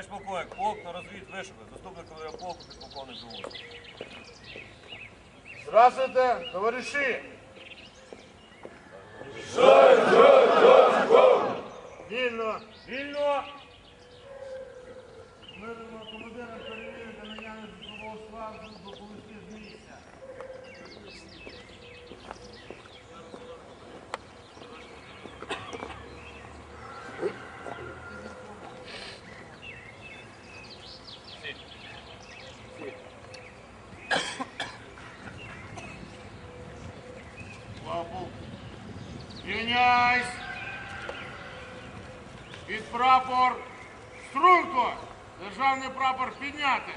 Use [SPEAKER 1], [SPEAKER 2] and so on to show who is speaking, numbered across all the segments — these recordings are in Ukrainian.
[SPEAKER 1] Товариш полковник, полк на розвід вишукав, заступник командира полку, підполковник Живут.
[SPEAKER 2] Здравствуйте, товариші! Вільно! Вільно! Мирного командира перевірити наявність особового складу до повістки з місця. Лапу. Рівняйсь! Під прапор струнко! Державний прапор підняти!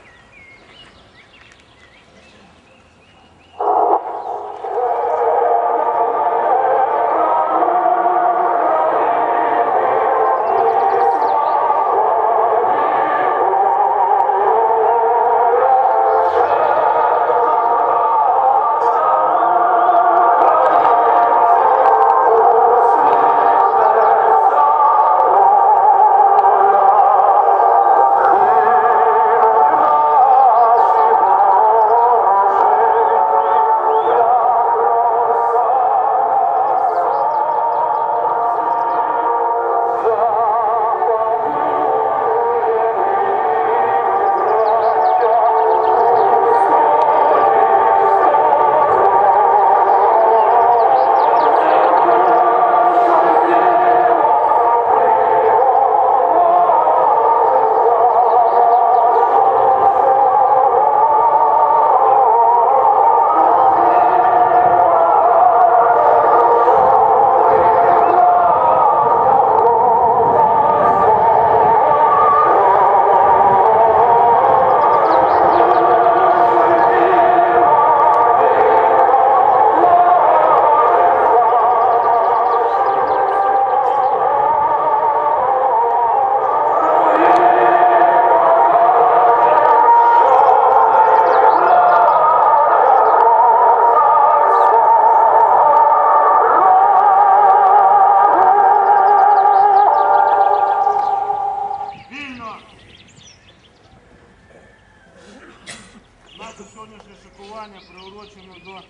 [SPEAKER 2] Сьогоднішнє шикування приурочено до,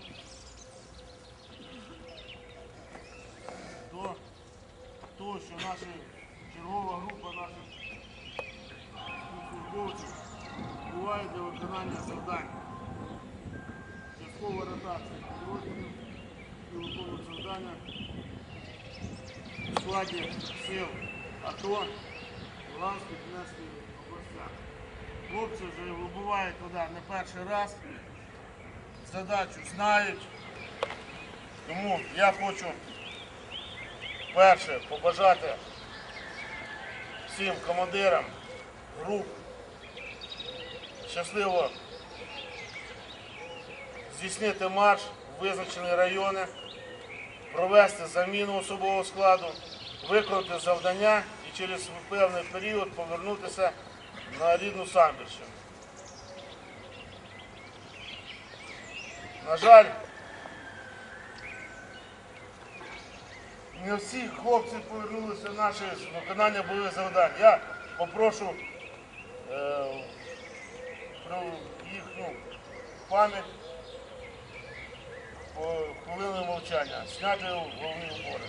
[SPEAKER 2] до того, що наша чергова група наших службовців буває для виконання завдань. Часткова ротація підрозділів і виконують завдання в складі сил АТО Луганської Донецької. Хлопці вже вибувають туди не перший раз. Задачу знають. Тому я хочу перше побажати всім командирам груп щасливо здійснити марш в визначені райони, провести заміну особового складу, виконати завдання і через певний період повернутися на рідну Самбірщину. На жаль, не всі хлопці повернулися в наші виконання бойових завдань. Я попрошу е, про їхню пам'ять хвилину мовчання, зняти головні убори.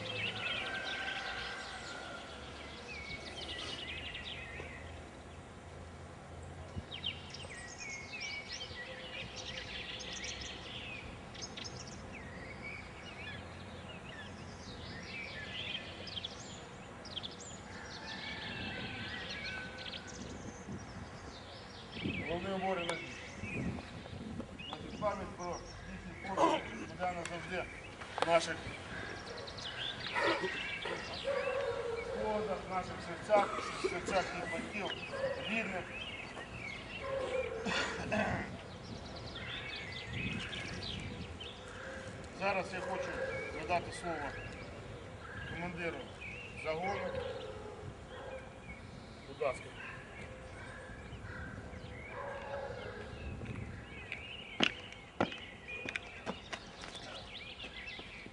[SPEAKER 2] Головні убори на Значить, пам'ять про їхні подвиги буде назавжди в наших сходах, в наших серцях, в серцях їх батьків, рідних. Зараз я хочу надати слово командиру загону. Будь ласка.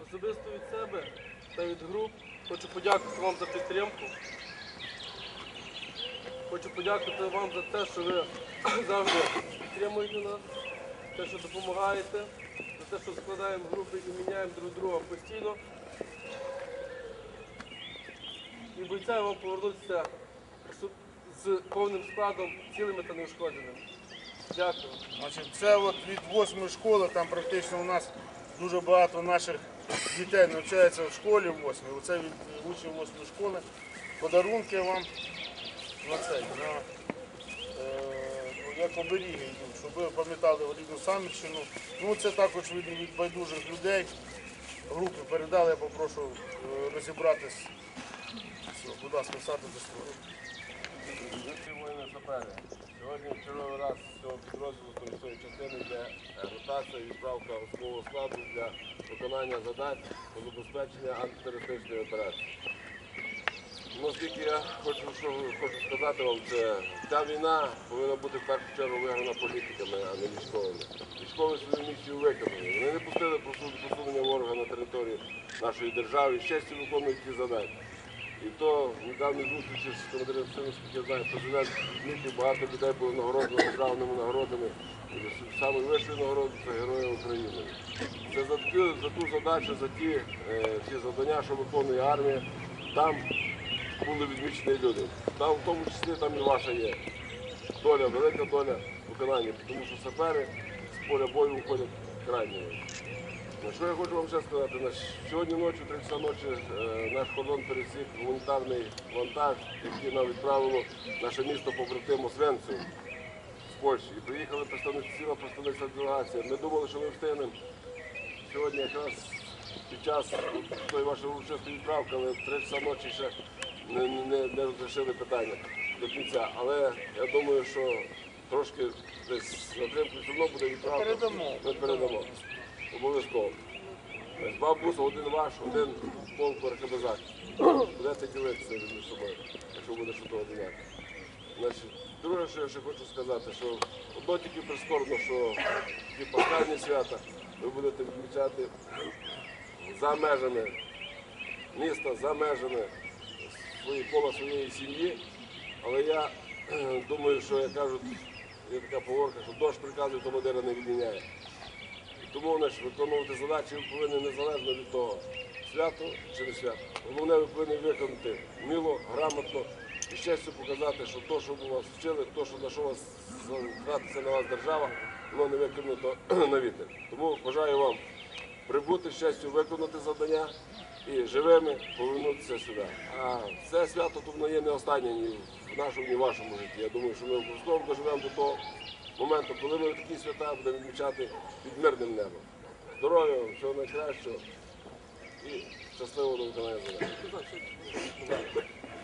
[SPEAKER 3] Особисто від себе та від груп хочу подякувати вам за підтримку. Хочу подякувати вам за те, що ви завжди підтримуєте нас, те, що допомагаєте, за те, що складаємо групи і міняємо друг друга постійно. І обіцяю вам повернутися з повним складом, цілими та неушкодженими. Дякую.
[SPEAKER 2] Значить, це от від восьмої школи, там практично у нас дуже багато наших дітей навчається в школі восьмій. Оце від учнів восьмої школи. Подарунки вам на цей, на, е, ну, як оберіги йдуть, щоб ви пам'ятали рідну Самівщину. Ну це також від, від байдужих людей. Групи передали, я попрошу е, розібратись. Все, будь ласка, садите до сторони.
[SPEAKER 4] Сьогодні черговий раз з цього підрозділу цієї частини йде е, ротація відправка особового складу для виконання задач по забезпечення антитерористичної операції. Ну, Наскільки я хочу, що, хочу сказати вам, це ця війна повинна бути в першу чергу виграна політиками, а не військовими. Військові свою місію виконали. Вони не пустили просунення ворога на територію нашої держави і щастя виконують ці задачі. І то в недавній зустрічі з командиром наскільки я знаю, президент відмітив, багато людей було нагороджено державними нагородами. Саме вищою нагородою це Герої України. Це за, таку, за ту задачу, за ті, е, ті завдання, що виконує армія, там були відмічені люди. Там в тому числі там і ваша є доля, велика доля виконання, тому що сапери з поля бою виходять крайніми. Ну, Що я хочу вам ще сказати? Сьогодні ночі, 3 часа ночі, е, наш кордон пересік гуманітарний вантаж, який нам відправило наше місто побратим Освенців з Польщі. І приїхали представники ціла представниця делегація. Ми думали, що ми встигнемо сьогодні якраз під час тої вашої урочистої відправки, але в 3 часа ночі ще не, не, не розрішили питання до кінця. Але я думаю, що трошки десь затримку все одно буде відправка.
[SPEAKER 2] Передамо.
[SPEAKER 4] Ми передамо. Обов'язково. Два буси, один ваш, один полк Баркабазак. Будете ділитися між собою, якщо буде що того одинаково. Значить, друге, що я ще хочу сказати, що одно тільки прискорбно, що ті пасхальні свята ви будете відмічати за межами міста, за межами свої кола своєї сім'ї. Але я думаю, що як кажуть, є така поговорка, що дощ приказів командира не відміняє. Тому значить, виконувати задачі ви повинні незалежно від того, свято чи не свято. Головне, ви повинні виконати вміло, грамотно і щастя показати, що то, що ви вас вчили, то, що на що вас згадується на вас держава, воно не виконано на вітер. Тому бажаю вам прибути щастю, виконати завдання і живими повернутися сюди. А це свято то воно є не останнє ні в нашому, ні в вашому житті. Я думаю, що ми обов'язково доживемо до того моменту, коли ми такі свята будемо відмічати під мирним небом. Здоров'я, вам, всього найкращого і щасливого до виконання задач.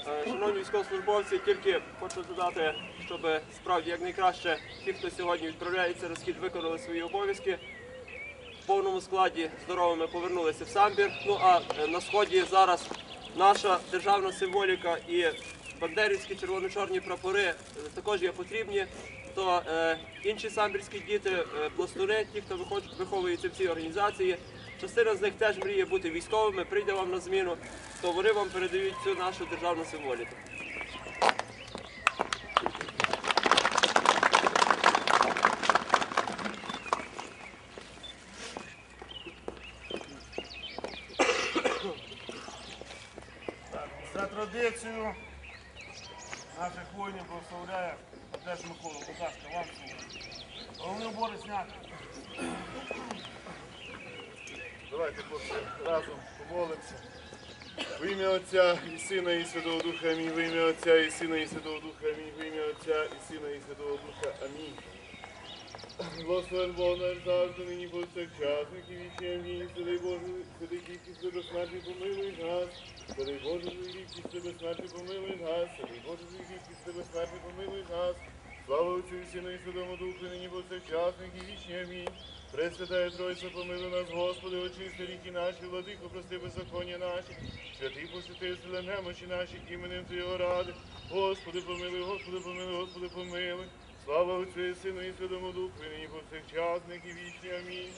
[SPEAKER 5] Е, Шановні військовослужбовці, тільки хочу додати, щоб справді якнайкраще ті, хто сьогодні відправляється розхід, виконали свої обов'язки. В повному складі здоровими повернулися в самбір. Ну а е, на сході зараз наша державна символіка і бандерівські червоно-чорні прапори е, також є потрібні. То е, інші самбірські діти, е, пластуни, ті, хто виховується в цій організації, частина з них теж мріє бути військовими, прийде вам на зміну, то вони вам передають цю нашу державну символіку.
[SPEAKER 2] За традицією наших воїнів благословляє Одеж Микола. Будь ласка, вам слово. Головний убори зняти.
[SPEAKER 6] Давайте хлопці, разом помолимося. В ім'я Отця і Сина і Святого Духа Амінь. В ім'я Отця і Сина і Святого Духа Амінь. В ім'я Отця і Сина і Святого Духа Амінь. Благословен Бог наш завжди, нині повсякчас, і вічні амінь. Святий Боже, святий кількість безсмертний, помилуй нас. Святий Боже, кількість безсмертний, помилуй нас. Святий Боже, кількість безсмертний, помилуй нас. Слава Отцю і Сину і Святому Духу, нині повсякчас, і вічні амінь. Пресвятая Тройця, помилуй нас, Господи, очисти ріки наші, владико, прости беззаконня наші, святий посвяти сили немочі наші, іменем Твого ради. Господи, помилуй, Господи, помилуй, Господи, помилуй. Слава Отцю і Сину і Святому Духу, і нині повсякчас, і вічні амінь.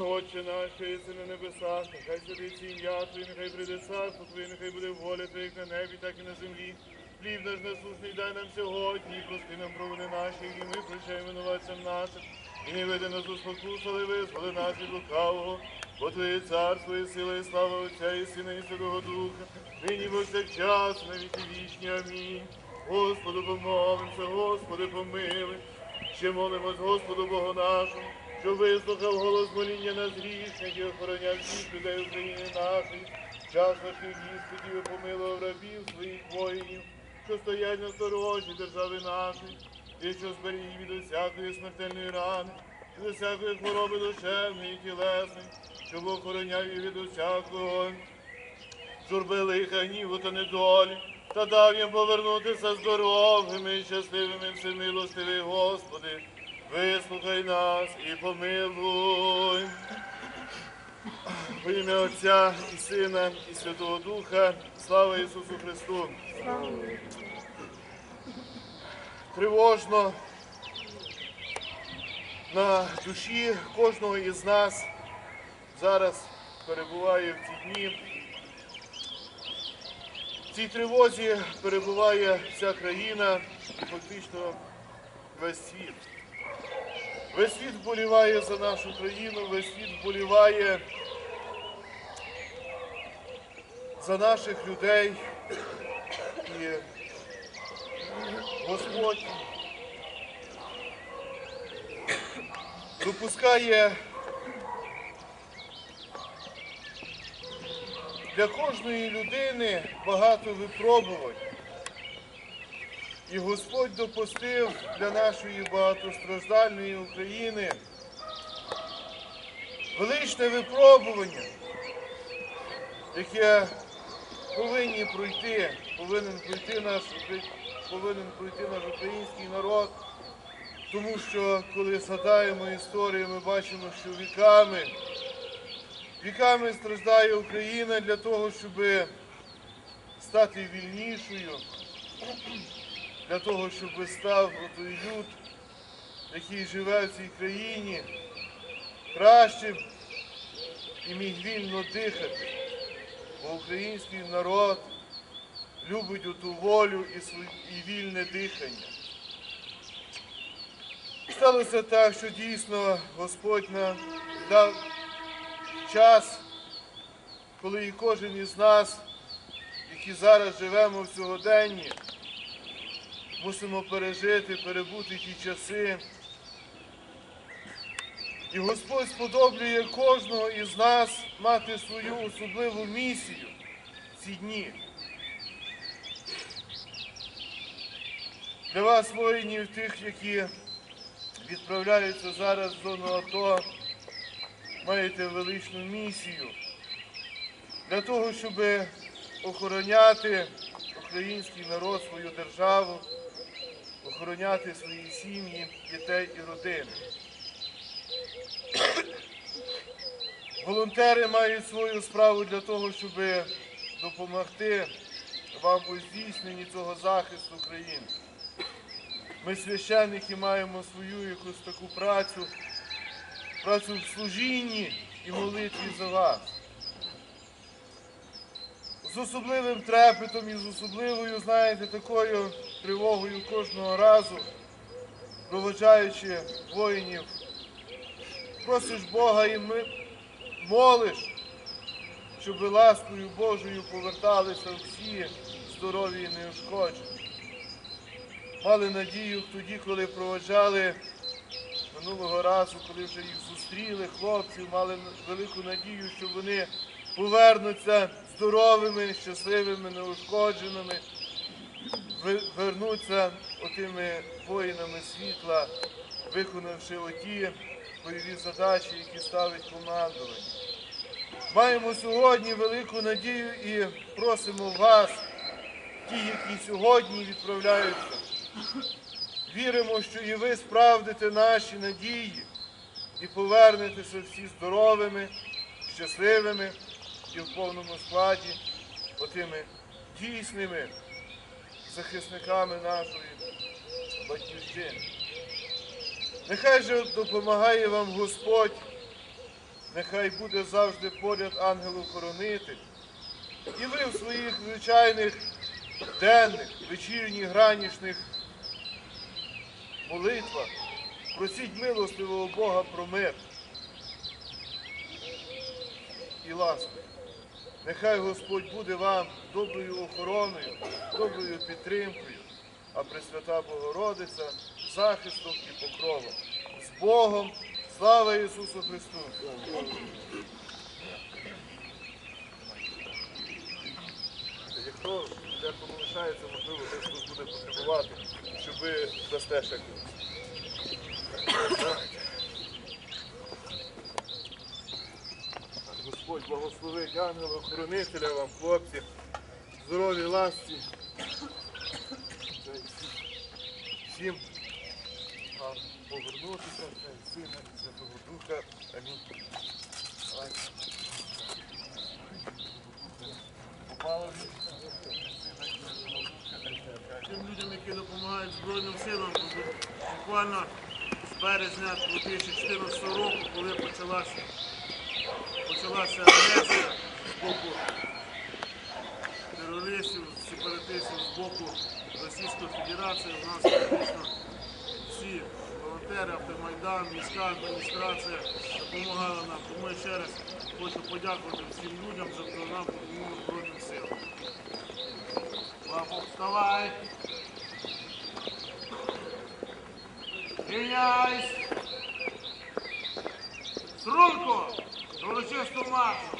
[SPEAKER 6] Отче наш, що єси на небесах, нехай святиться ім'я Твоє, нехай прийде царство Твоє, нехай буде воля Твоя як на небі, так і на землі. Хліб наш насушний дай нам сьогодні, і прости нам провини наші, і ми прощаємо винуватцям нашим. І не веди нас у спокусу, але визволи нас від лукавого. Бо Твоє царство і сила, і слава Отця і Сина, і Святого Духа, нині повсякчас, на віки вічні. Амінь. Господу помолимося, Господи помилуй. Ще молимось Господу Богу нашому, що вислухав голос моління нас грішних і охороняв всіх людей України нашої. Час важких Господів і помилував рабів своїх воїнів, що стоять на сторожі держави нашої, і що зберіг від усякої смертельної рани, від усякої хвороби душевної і тілесної, щоб охороняв їх від усякого журби лиха, гніву та недолі, та дав їм повернутися здоровими і щасливими всемилостивий Господи. Вислухай нас і помилуй. Во ім'я Отця і Сина, і Святого Духа, слава Ісусу Христу. Тривожно на душі кожного із нас зараз перебуває в ці дні. Цій тривозі перебуває вся країна і фактично весь світ. Весь світ вболіває за нашу країну, весь світ вболіває за наших людей. І Господь допускає для кожної людини багато випробувань. І Господь допустив для нашої багатостраждальної України величне випробування, яке повинні пройти, повинен пройти наш, повинен пройти наш український народ. Тому що коли згадаємо історію, ми бачимо, що віками, віками страждає Україна для того, щоб стати вільнішою, для того, щоб став той люд, який живе в цій країні, кращим і міг вільно дихати. Бо український народ любить оту волю і вільне дихання. Сталося так, що дійсно Господь нам дав час, коли і кожен із нас, які зараз живемо в сьогоденні, мусимо пережити, перебути ті часи. І Господь сподоблює кожного із нас мати свою особливу місію в ці дні. Для вас, воїнів, тих, які відправляються зараз в зону АТО, маєте величну місію для того, щоб охороняти український народ, свою державу, охороняти свої сім'ї, дітей і родини. Волонтери мають свою справу для того, щоб допомогти вам у здійсненні цього захисту країни. Ми священники маємо свою якусь таку працю, працю в служінні і молитві за вас. З особливим трепетом і з особливою, знаєте, такою тривогою кожного разу, проводжаючи воїнів, просиш Бога і ми молиш, щоб ласкою Божою поверталися всі здорові і неушкоджені мали надію тоді, коли проводжали минулого разу, коли вже їх зустріли, хлопців, мали велику надію, що вони повернуться здоровими, щасливими, неушкодженими, вернуться отими воїнами світла, виконавши оті бойові задачі, які ставить командування. Маємо сьогодні велику надію і просимо вас, ті, які сьогодні відправляються. Віримо, що і ви справдите наші надії і повернетеся всі здоровими, щасливими і в повному складі, отими дійсними захисниками нашої батьківщини. Нехай же допомагає вам Господь, нехай буде завжди поряд ангел-охоронитель. І ви в своїх звичайних денних, вечірніх, ранішніх молитвах просіть милостивого Бога про мир і ласку. Нехай Господь буде вам доброю охороною, доброю підтримкою, а Пресвята Богородиця захистом і покровом. З Богом! Слава Ісусу Христу! Якщо декому лишається, можливо, десь буде потребувати, щоб ви дасте. Господь благословить ангела, охоронителя вам, хлопці, здорові ласті. Всім повернутися, і Сина і Святого Духа. Амінь. Попало
[SPEAKER 2] Тим людям, які допомагають Збройним силам, буквально березня 2014 року, коли почалася, почалася агресія з боку терористів, сепаратистів, з боку Російської Федерації, у нас практично всі волонтери, автомайдан, міська адміністрація допомагала нам. Тому я ще раз хочу подякувати всім людям за нам допомогу Збройним силам. Вставай! Рівняйсь! Струнко! Урочисту маршу!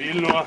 [SPEAKER 1] Вільно.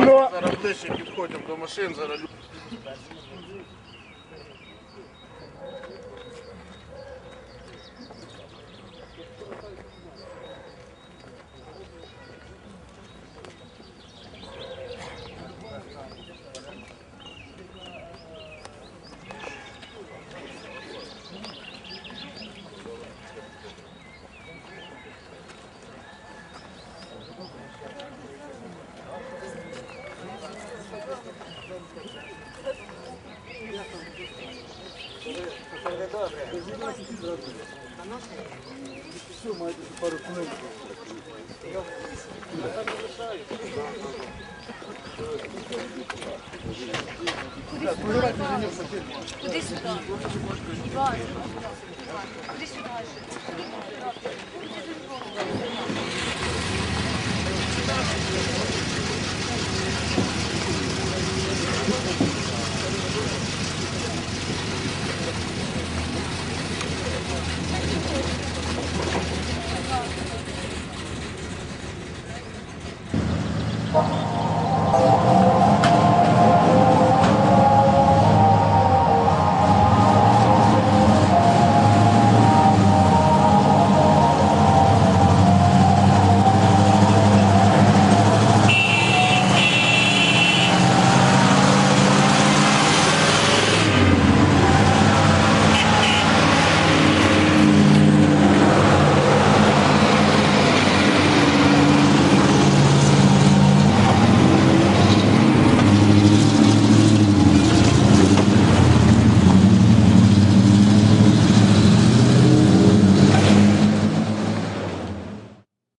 [SPEAKER 2] Зараз ближче підходимо до машин, зараз Все, маєте пару хвилин.
[SPEAKER 7] Куди сюди? Іван, куди сюди? Куди сюди?